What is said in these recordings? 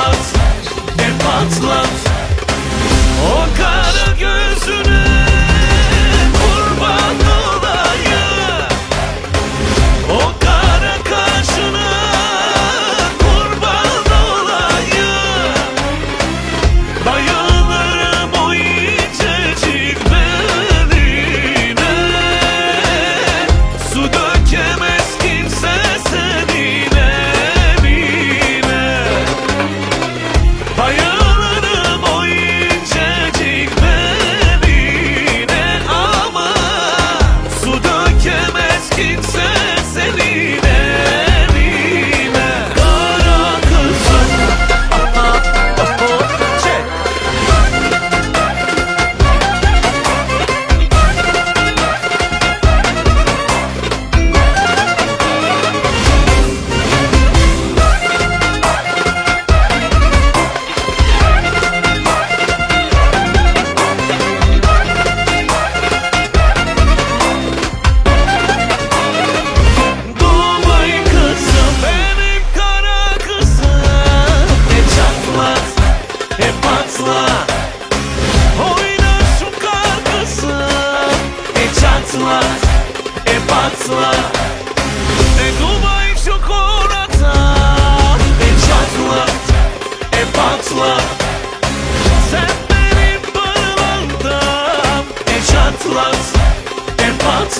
çatlat, e patlat. O kara gözüne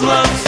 love.